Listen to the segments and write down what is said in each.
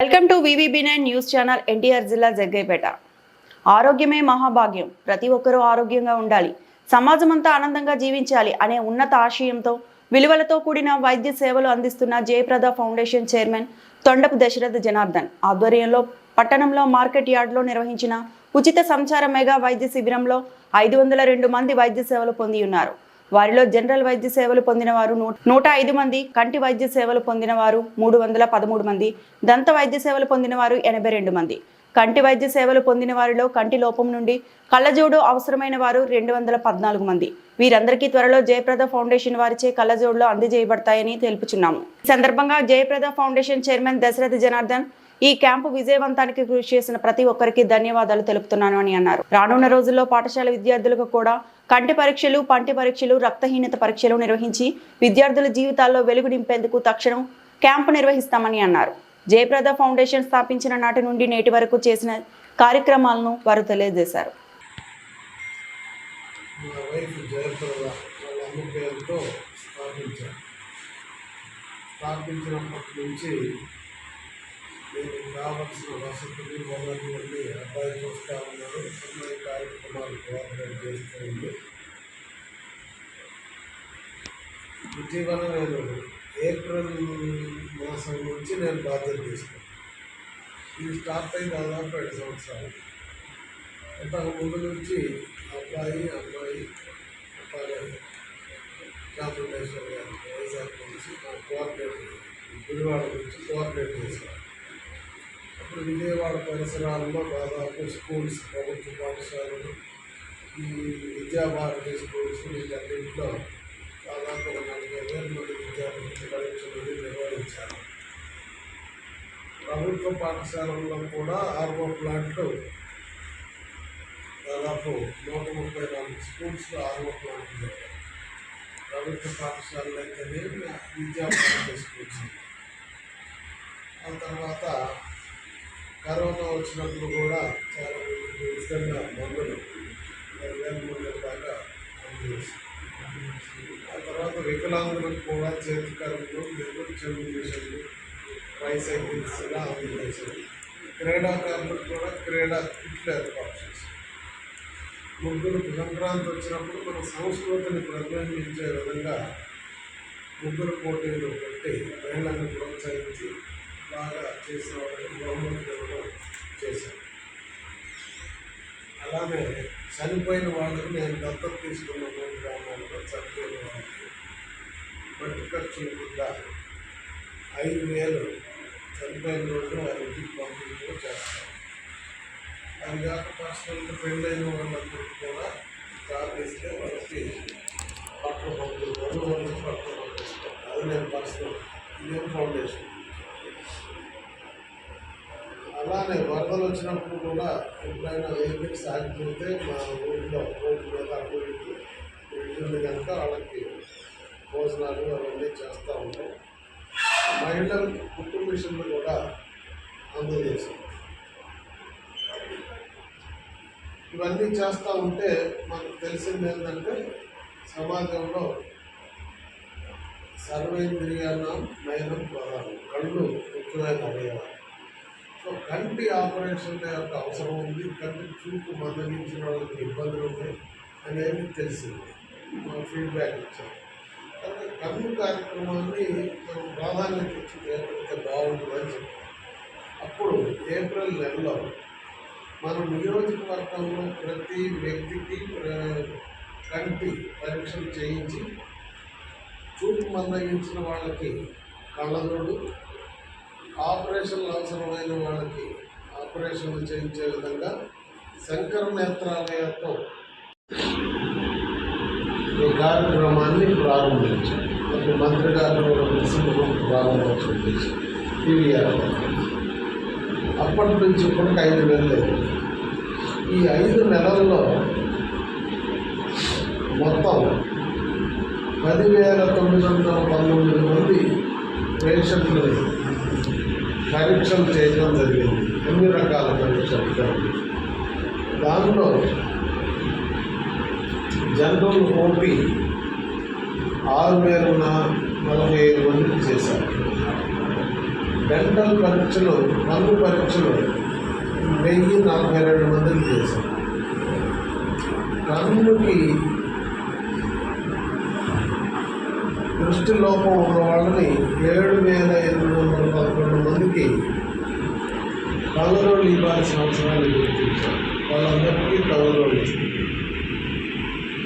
Welcome to VVB nine news channel NTR జిల్లా జగ్గైపేట. ఆరోగ్యమే మహాభాగ్యం. ప్రతి ఒక్కరూ ఆరోగ్యంగా ఉండాలి. సమాజం అంతా ఆనందంగా జీవించాలి అనే ఉన్నత ఆశయంతో విలువలతో కూడిన వైద్య సేవలు అందిస్తున్న జయప్రద ఫౌండేషన్ చైర్మన్ తొండపు దశరథ జనార్దన్ ఆధ్వర్యంలో పట్టణంలో మార్కెట్ యార్డ్లో నిర్వహించిన ఉచిత సంచార మెగా వైద్య శిబిరంలో ఐదు వందల రెండు మంది వైద్య సేవలు పొంది ఉన్నారు. వారిలో జనరల్ వైద్య సేవలు పొందిన వారు నూ- నూట ఐదు మంది కంటి వైద్య సేవలు పొందిన వారు మూడు వందల పదమూడు మంది దంత వైద్య సేవలు పొందిన వారు ఎనభై రెండు మంది. కంటి వైద్య సేవలు పొందిన వారిలో కంటి లోపం నుండి కళ్ళజోడు అవసరమైన వారు రెండు వందల పద్నాలుగు మంది. వీరందరికీ త్వరలో జయప్రద ఫౌండేషన్ వారిచే కళ్ళజోడులు అందజేయబడతాయని తెలుపుచున్నాము. ఈ సందర్భంగా జయప్రద ఫౌండేషన్ చైర్మన్ దశరథ జనార్దన్ ఈ క్యాంపు విజయవంతానికి కృషి చేసిన ప్రతి ఒక్కరికి ధన్యవాదాలు తెలుపుతున్నాను అని అన్నారు. రానున్న రోజుల్లో పాఠశాల విద్యార్థులకు కూడా కంటి పరీక్షలు పంటి పరీక్షలు రక్తహీనత పరీక్షలు నిర్వహించి విద్యార్థుల జీవితాల్లో వెలుగు నింపేందుకు తక్షణం క్యాంపు నిర్వహిస్తామని అన్నారు. జయప్రద ఫౌండేషన్ స్థాపించిన నాటి నుండి నేటి వరకు చేసిన కార్యక్రమాలను వారు తెలియజేశారు. స్థాపించినప్పటి నుంచి నేను కావలసిన వసతులు వనరులన్నీ అబ్బాయి చూస్తూ ఉన్నారు. అమ్మాయి కార్యక్రమాలు కోఆపరేట్ చేస్తూ ఉంది. ఇటీవల నేను ఏప్రిల్ మాసం నుంచి నేను బాధ్యత తీసుకున్నాను. ఇది స్టార్ట్ అయి దాదాపు ఏడు సంవత్సరాలు. అంతకు ముందు నుంచి అబ్బాయి అమ్మాయి అట్లాగే చాముండేశ్వరి గారు వైజాగ్ నుంచి కోఆపరేట్ గుడివాడ నుంచి కోఆపరేట్ చేశారు. విజయవాడ పరిసరాల్లో దాదాపు స్కూల్స్ ప్రభుత్వ పాఠశాలలు ఈ విద్యాభారతి స్కూల్స్ వీటన్నింటిలో దాదాపు ఒక నలభై వేల మంది విద్యార్థులు పరీక్షలు నిర్వహించారు. ప్రభుత్వ పాఠశాలల్లో కూడా ఆర్ఓ ప్లాంట్లు దాదాపు నూట ముప్పై నాలుగు స్కూల్స్లో ఆర్ఓ ప్లాంట్లు. ప్రభుత్వ పాఠశాలలు అయితేనే విద్యాభారతి స్కూల్స్ ఆ తర్వాత కరోనా వచ్చినప్పుడు కూడా చాలా మందికి ఉచితంగా మందులు మూడు బాగా దాకా ఆ తర్వాత వికలాంగులకు కూడా చేతి కరువులు మెదడు చేసేది రైస్ ట్రైసైకిల్స్ ఇలా అందజేసేది క్రీడాకారులకు కూడా క్రీడా కిట్లు ఏర్పాటు చేశారు. ముగ్గురు సంక్రాంతి వచ్చినప్పుడు మన సంస్కృతిని ప్రతిబింబించే విధంగా ముగ్గురు పోటీలు పెట్టి మహిళలను ప్రోత్సహించి బాగా చేసిన వాళ్ళకి బహుమతి ఇవ్వడం చేశాను అలానే చనిపోయిన వాళ్ళకి నేను దత్తత తీసుకున్న మూడు గ్రామాల్లో చనిపోయిన వాళ్ళకి బట్టి ఖర్చు కూడా ఐదు వేలు చనిపోయిన రోజు వారి ఇంటికి పంపించడం చేస్తాను. అది కాక పర్సనల్గా పెళ్ళైన వాళ్ళందరికీ కూడా జాబ్ ఇస్తే వాళ్ళకి వచ్చినప్పుడు కూడా ఎప్పుడైనా వెహికల్స్ ఆగిపోతే మా ఊళ్ళో రోడ్డు మీద అటు ఉంటుంది కనుక వాళ్ళకి భోజనాలు అవన్నీ చేస్తూ ఉంటాం. మహిళలకు కుటుంబ మిషన్లు కూడా అందజేసాం ఇవన్నీ చేస్తూ ఉంటే మనకు తెలిసింది ఏంటంటే సమాజంలో సర్వేంద్రియాల నయనం ప్రధానం కళ్ళు ముఖ్యమైన అవయవాలు సో కంటి ఆపరేషన్ యొక్క అవసరం ఉంది. కంటి చూపు మందగించిన వాళ్ళకి ఇబ్బందులు ఉన్నాయి అనేది తెలిసింది. మా ఫీడ్బ్యాక్ ఇచ్చాం కాబట్టి కన్ను కార్యక్రమాన్ని మనం ప్రాధాన్యత ఇచ్చి చేపడితే బాగుంటుందని చెప్పాం అప్పుడు ఏప్రిల్ నెలలో మనం నియోజకవర్గంలో ప్రతి వ్యక్తికి కంటి పరీక్షలు చేయించి చూపు మందగించిన వాళ్ళకి కళ్ళజోడు ఆపరేషన్లు అవసరమైన వాళ్ళకి ఆపరేషన్లు చేయించే విధంగా శంకర నేత్రాలయంతో ఈ కార్యక్రమాన్ని ప్రారంభించారు. మంత్రి గారు నరసింహం ప్రారంభోత్సవం చేశారు టీవీఆర్ అప్పటి నుంచి ఇప్పటికి ఐదు నెలలు ఈ ఐదు నెలల్లో మొత్తం పదివేల తొమ్మిది వందల పంతొమ్మిది మంది పేషెంట్లు పరీక్షలు చేయడం జరిగింది. ఎన్ని రకాల పరీక్షలు జరిగింది దానిలో జనరల్ ఓపీ ఆరు వేల నలభై ఐదు మందికి చేశారు. డెంటల్ పరీక్షలు పన్ను పరీక్షలు వెయ్యి నలభై రెండు మందికి చేశాం కన్నుకి దృష్టి లోపం ఉన్న వాళ్ళని ఏడు వేల ఎనిమిది వందల పదకొండు మందికి కళ్ళరోళ్ళు ఇవ్వాల్సిన అవసరాన్ని గుర్తించారు వాళ్ళందరికీ కళ్ళరోళ్ళు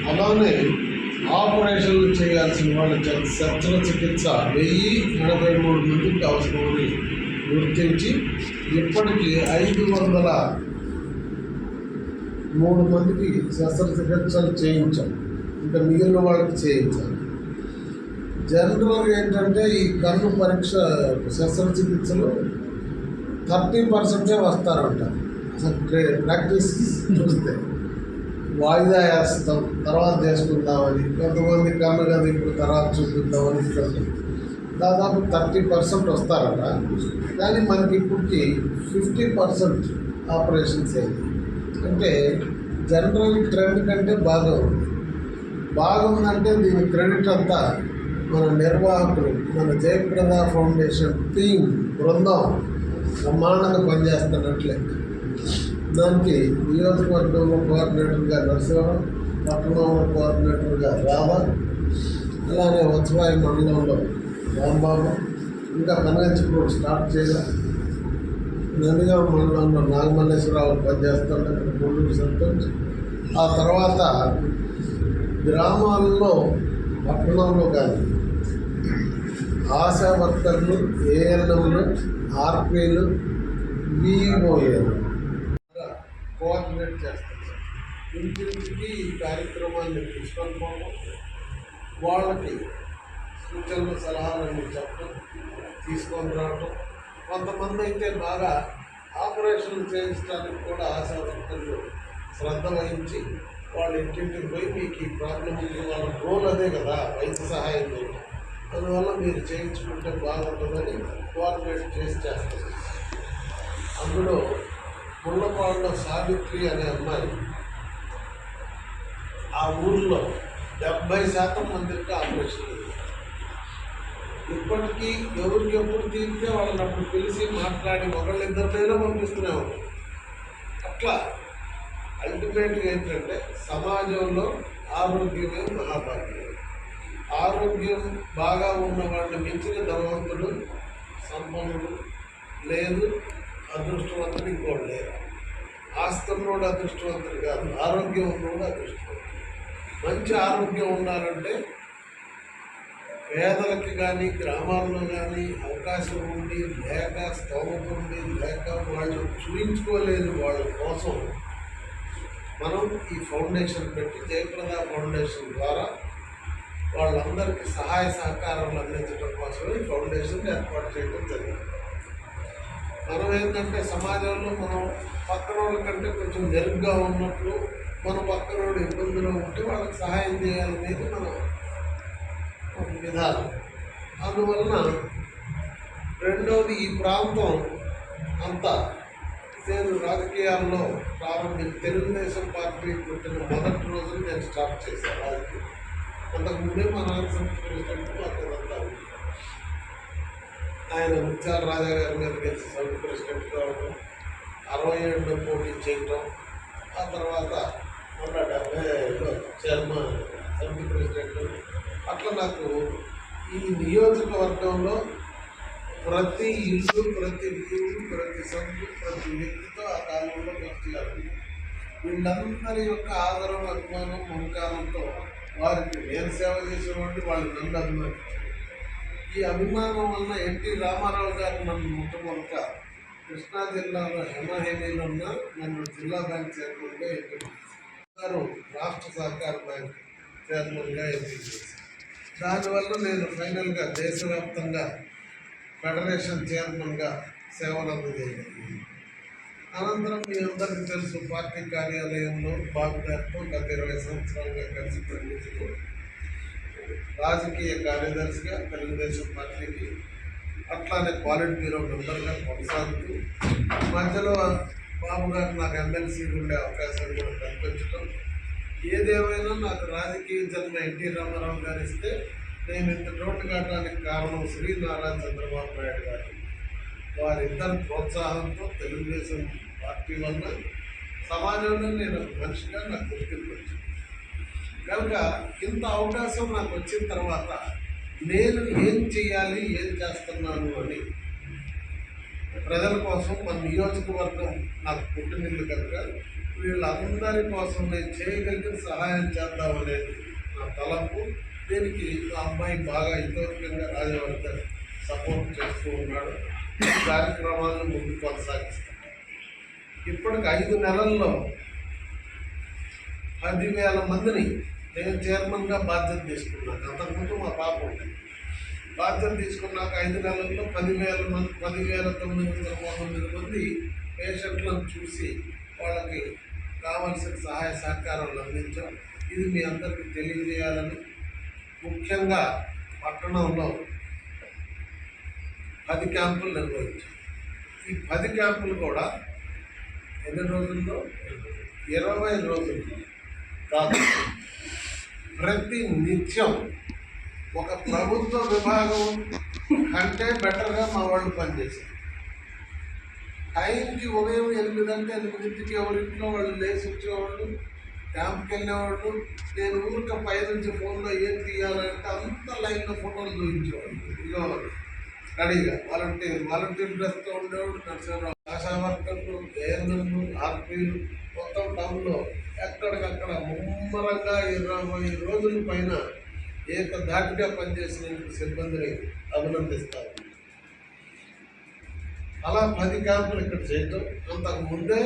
అలానే ఆపరేషన్లు చేయాల్సిన వాళ్ళ శస్త్ర చికిత్స వెయ్యి ఎనభై మూడు మందికి అవసరమని గుర్తించి ఇప్పటికీ ఐదు వందల మూడు మందికి శస్త్రచికిత్సలు చేయించాం. ఇంకా మిగిలిన వాళ్ళకి చేయించాలి జనరల్గా ఏంటంటే ఈ కన్ను పరీక్ష శస్త్రచికిత్సలు థర్టీ పర్సెంటే వస్తారంట. అసలు ప్రాక్టీస్ చూస్తే. వాయిదా వేస్తాం తర్వాత చేసుకుందామని. కొంతమంది కన్ను కదా ఇప్పుడు తర్వాత చూపిద్దామని ఇక్కడ. దాదాపు థర్టీ పర్సెంట్ వస్తారట. కానీ మనకి ఇప్పటికి ఫిఫ్టీ పర్సెంట్ ఆపరేషన్స్ అయింది అంటే జనరల్ ట్రెండ్ కంటే బాగా ఉంది. బాగుందంటే దీని క్రెడిట్ అంతా మన నిర్వాహకులు మన జయప్రద ఫౌండేషన్ టీం బృందం బ్రహ్మాండంగా పనిచేస్తున్నట్లే. దానికి నియోజకవర్గంలో కోఆర్డినేటర్గా నరసింహం పట్టణంలో కోఆర్డినేటర్గా రావ అలానే వత్సవాయి మండలంలో రాంబాబు ఇంకా కనగంచిపూడి స్టార్ట్ చేయగా నందిగామ మండలంలో నాగమల్లేశ్వరరావు పనిచేస్తుంటే గుండూరు సర్పంచ్ ఆ తర్వాత గ్రామాల్లో పట్టణంలో కానీ ఆశా వర్కర్లు ఏఎన్ఎంలు ఆర్పీలు విఓఏలు కోఆర్డినేట్ చేస్తారు ఇంటింటికి ఈ కార్యక్రమాన్ని తీసుకొని వాళ్ళకి సూచనలు సలహాలను చెప్పడం తీసుకొని రావడం. కొంతమంది అయితే బాగా ఆపరేషన్లు చేయించడానికి కూడా ఆశా వర్కర్లు శ్రద్ధ వహించి వాళ్ళ ఇంటింటికి పోయి మీకు ఈ ప్రాబ్లం ఉంది. వాళ్ళ రోల్ అదే కదా వైద్య సహాయం అందువల్ల మీరు చేయించుకుంటే బాగుంటుందని కోఆర్డినేట్ చేసి చేస్తారు. అందులో ముళ్ళపాడులో సావిత్రి అనే అమ్మాయి ఆ ఊర్లో డెబ్బై శాతం మందికి ఆపరేషన్ ఇప్పటికీ ఎవరికి ఎప్పుడు తీరితే వాళ్ళని అప్పుడు పిలిచి మాట్లాడి ఒకళ్ళిద్దరినైనా పంపిస్తూనే అట్లా అల్టిమేట్గా ఏంటంటే సమాజంలో ఆరోగ్యమే మహాభాగ్యం. ఆరోగ్యం బాగా ఉన్న మించిన ధనవంతుడు సంపన్నుడు లేదు అదృష్టవంతుడు ఇంకోటి లేరు ఆస్తున్నోడు అదృష్టవంతుడు కాదు ఆరోగ్యం ఉన్నోడు అదృష్టవంతుడు. మంచి ఆరోగ్యం ఉండాలంటే పేదలకి కానీ గ్రామాల్లో కానీ అవకాశం ఉండి లేక స్తోమత ఉండి లేక వాళ్ళు చూపించుకోలేదు వాళ్ళ కోసం మనం ఈ ఫౌండేషన్ పెట్టి జయప్రద ఫౌండేషన్ ద్వారా వాళ్ళందరికీ సహాయ సహకారాలు అందించడం కోసం ఈ ఫౌండేషన్ ఏర్పాటు చేయడం జరిగింది. మనం ఏంటంటే సమాజంలో మనం పక్కన వాళ్ళ కంటే కొంచెం మెరుగ్గా ఉన్నట్లు మన పక్కన వాళ్ళు ఇబ్బందులు ఉంటే వాళ్ళకి సహాయం చేయాలనేది మన ఒక విధానం. అందువలన రెండవది ఈ ప్రాంతం అంతా నేను రాజకీయాల్లో ప్రారంభి తెలుగుదేశం పార్టీ పుట్టిన మొదటి రోజు నేను స్టార్ట్ చేశాను రాజకీయం. అంతకుముందే మా నాన్న సంస్కృతి అక్కడంతా ఆయన ముత్యాల రాజా గారి మీద కలిసి సబ్ ప్రెసిడెంట్ కావడం అరవై ఏడులో పోటీ చేయటం ఆ తర్వాత మొన్న డెబ్బై ఐదులో చైర్మన్ సబ్ ప్రెసిడెంట్. అట్లా నాకు ఈ నియోజకవర్గంలో ప్రతి ఇల్లు ప్రతి ఊరు ప్రతి సంతు ప్రతి వ్యక్తితో ఆ కాలంలో పరిచయాలు వీళ్ళందరి యొక్క ఆదరం అభిమానం మమకారంతో వారికి నేను సేవ చేసినటువంటి వాళ్ళు నన్ను అభిమానించారు ఈ అభిమానం వల్ల ఎన్టీ రామారావు గారు నన్ను మొట్టమొదట కృష్ణా జిల్లాలో హెమహేమీలో ఉన్న నన్ను జిల్లా బ్యాంక్ చైర్మన్గా ఎంపిక గారు రాష్ట్ర సహకార బ్యాంక్ చైర్మన్గా ఎంపిక చేశారు. దానివల్ల నేను ఫైనల్గా దేశవ్యాప్తంగా ఫెడరేషన్ చైర్మన్గా సేవలు అందజేయగలిగాను అనంతరం మీ అందరికీ తెలుసు పార్టీ కార్యాలయంలో బాబు గారితో గత ఇరవై సంవత్సరాలుగా కలిసి పనిచేస్తూ రాజకీయ కార్యదర్శిగా తెలుగుదేశం పార్టీకి అట్లానే పాలిట్ బ్యూరో మెంబర్గా కొనసాగుతూ మధ్యలో బాబు గారు నాకు ఎమ్మెల్సీలు ఉండే అవకాశం కూడా కల్పించడం ఏదేమైనా నాకు రాజకీయ జన్మ ఎన్టీ రామారావు గారు ఇస్తే నేను ఇంత నోటు కావడానికి కారణం శ్రీ నారాయణ చంద్రబాబు నాయుడు గారు. వారిద్దరి ప్రోత్సాహంతో తెలుగుదేశం పార్టీ వల్ల సమాజంలో నేను ఒక మనిషిగా నాకు గుర్తింపు వచ్చింది కనుక ఇంత అవకాశం నాకు వచ్చిన తర్వాత నేను ఏం చేయాలి ఏం చేస్తున్నాను అని ప్రజల కోసం మన నియోజకవర్గం నాకు పుట్టినిల్లు కనుక వీళ్ళందరి కోసం నేను చేయగలిగిన సహాయం చేద్దాం అనేది నా తలంపు. దీనికి ఆ అమ్మాయి బాగా హితోత్కంగా రాజవర్ధన్ సపోర్ట్ చేస్తూ ఉన్నాడు. కార్యక్రమాలను ముందు కొనసాగిస్తాను ఇప్పటికి ఐదు నెలల్లో పదివేల మందిని నేను చైర్మన్గా బాధ్యత తీసుకున్నాను. అంతకుముందు మా పాప ఉండేది. బాధ్యత తీసుకున్నాక ఐదు నెలల్లో పదివేల మంది పదివేల తొమ్మిది వందల పంతొమ్మిది మంది పేషెంట్లను చూసి వాళ్ళకి కావలసిన సహాయ సహకారాలు అందించాం. ఇది మీ అందరికీ తెలియజేయాలని ముఖ్యంగా పట్టణంలో పది క్యాంపులు నిర్వహించారు. ఈ పది క్యాంపులు కూడా ఎన్ని రోజుల్లో? ఇరవై రోజులు కాదు. ప్రతి నిత్యం ఒక ప్రభుత్వ విభాగం కంటే బెటర్గా మా వాళ్ళు పనిచేశారు. టైంకి ఉదయం ఎనిమిది అంటే ఎనిమిదింటికి ఎవరింట్లో వాళ్ళు లేచి వచ్చేవాళ్ళు? క్యాంప్కి వెళ్ళేవాళ్ళు. నేను ఊరిక పై నుంచి ఫోన్లో ఏం తీయాలంటే అంత లైన్లో ఫోటోలు చూపించేవాళ్ళు ఇదిగో రెడీగా. వాలంటీర్ వాలంటీర్ డ్రెస్తో ఉండేవాడు నర్సరావు ఆశా వర్కర్లు ఏఎన్ఎంలు ఆర్పీలు. మొత్తం టౌన్లో ఎక్కడికక్కడ ముమ్మరంగా ఇరవై రోజుల పైన ఏక దాటిగా పనిచేసిన సిబ్బందిని అభినందిస్తారు. అలా పది క్యాంపులు ఇక్కడ చేయటం. అంతకు ముందే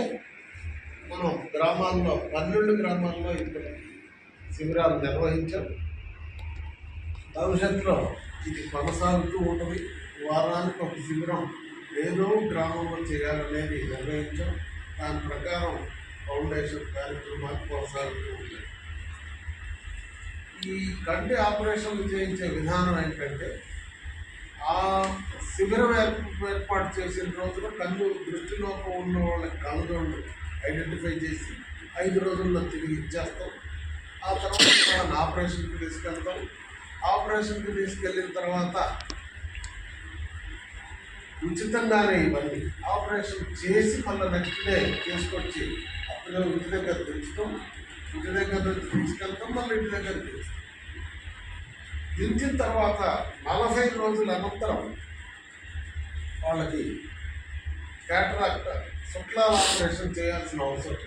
మనం గ్రామాల్లో పన్నెండు గ్రామాల్లో ఇప్పుడు శిబిరాలు నిర్వహించాం భవిష్యత్తులో ఇది కొనసాగుతూ ఉంటుంది. వారానికి ఒక శిబిరం ఏదో గ్రామంలో చేయాలనేది నిర్ణయించాం. దాని ప్రకారం ఫౌండేషన్ కార్యక్రమాలు కొనసాగుతూ ఉంటాయి ఈ కంటి ఆపరేషన్లు చేయించే విధానం ఏంటంటే ఆ శిబిరం ఏర్పాటు చేసిన రోజున కన్ను దృష్టిలోపం ఉన్న వాళ్ళకి ఉంటుంది. ఐడెంటిఫై చేసి ఐదు రోజుల్లో తిరిగి ఇచ్చేస్తాం. ఆ తర్వాత వాళ్ళని ఆపరేషన్కి తీసుకెళ్తాం. ఆపరేషన్కి తీసుకెళ్ళిన తర్వాత ఉచితంగానే ఇవన్నీ ఆపరేషన్ చేసి మళ్ళీ నెక్స్ట్ డే తీసుకొచ్చి అప్పుడే ఇంటి దగ్గర దించుతాం ఇంటి దగ్గర నుంచి తీసుకెళ్తాం మళ్ళీ ఇంటి దగ్గర దించుతాం దించిన తర్వాత నలభై రోజుల అనంతరం వాళ్ళకి క్యాటరాక్ట్ శుక్లాల ఆపరేషన్ చేయాల్సిన అవసరం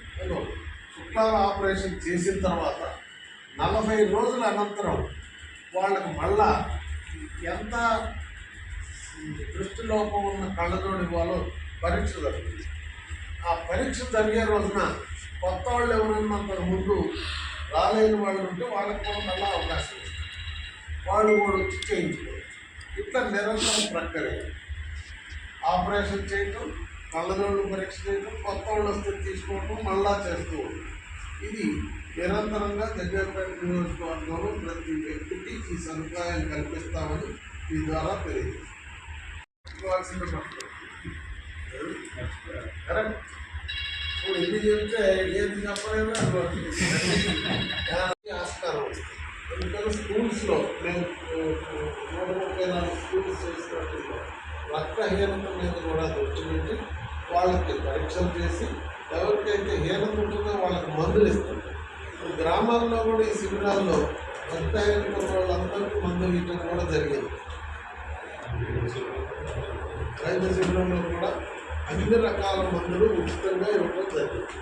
శుక్లాల ఆపరేషన్ చేసిన తర్వాత నలభై రోజుల అనంతరం వాళ్ళకు మళ్ళా ఎంత దృష్టిలోపం ఉన్న కళ్ళజోడు ఇవ్వాలో పరీక్ష జరుగుతుంది. ఆ పరీక్ష జరిగే రోజున కొత్త వాళ్ళు ఎవరన్నంతకు ముందు రాలేని వాళ్ళు ఉంటే వాళ్ళకి కూడా మళ్ళీ అవకాశం ఇస్తారు వాళ్ళు కూడా వచ్చి చేయించుకోవచ్చు. ఇట్లా నిరంతరం ప్రక్రియ. ఆపరేషన్ చేయటం కళ్ళజోళ్ళు పరీక్ష చేయడం కొత్త వాళ్ళు వస్తే తీసుకోవటం మళ్ళా చేస్తూ ఇది నిరంతరంగా జగ్గపేట నియోజకవర్గంలో ప్రతి వ్యక్తికి ఈ సదుపాయాన్ని కల్పిస్తామని ఈ ద్వారా తెలియజేస్తుంది ఇవ్వాల్సిన కరెక్ట్ ఇప్పుడు ఎన్ని చెప్తే ఏది చెప్పలేదు దానికి ఆస్కారం ఎందుకంటే స్కూల్స్లో మేము నూట ముప్పై నాలుగు స్కూల్స్ చేసినట్టు రక్తహీనత మీద కూడా దృష్టి పెట్టి వాళ్ళకి పరీక్షలు చేసి ఎవరికైతే హీనత ఉంటుందో వాళ్ళకి మందులు ఇస్తారు. గ్రామాల్లో కూడా ఈ శిబిరాల్లో రక్తహీనత ఉన్న వాళ్ళందరికీ మందులు ఇవ్వడం కూడా జరిగింది. రైతు శిబిరంలో కూడా అన్ని రకాల మందులు ఉచితంగా ఇవ్వడం జరిగింది.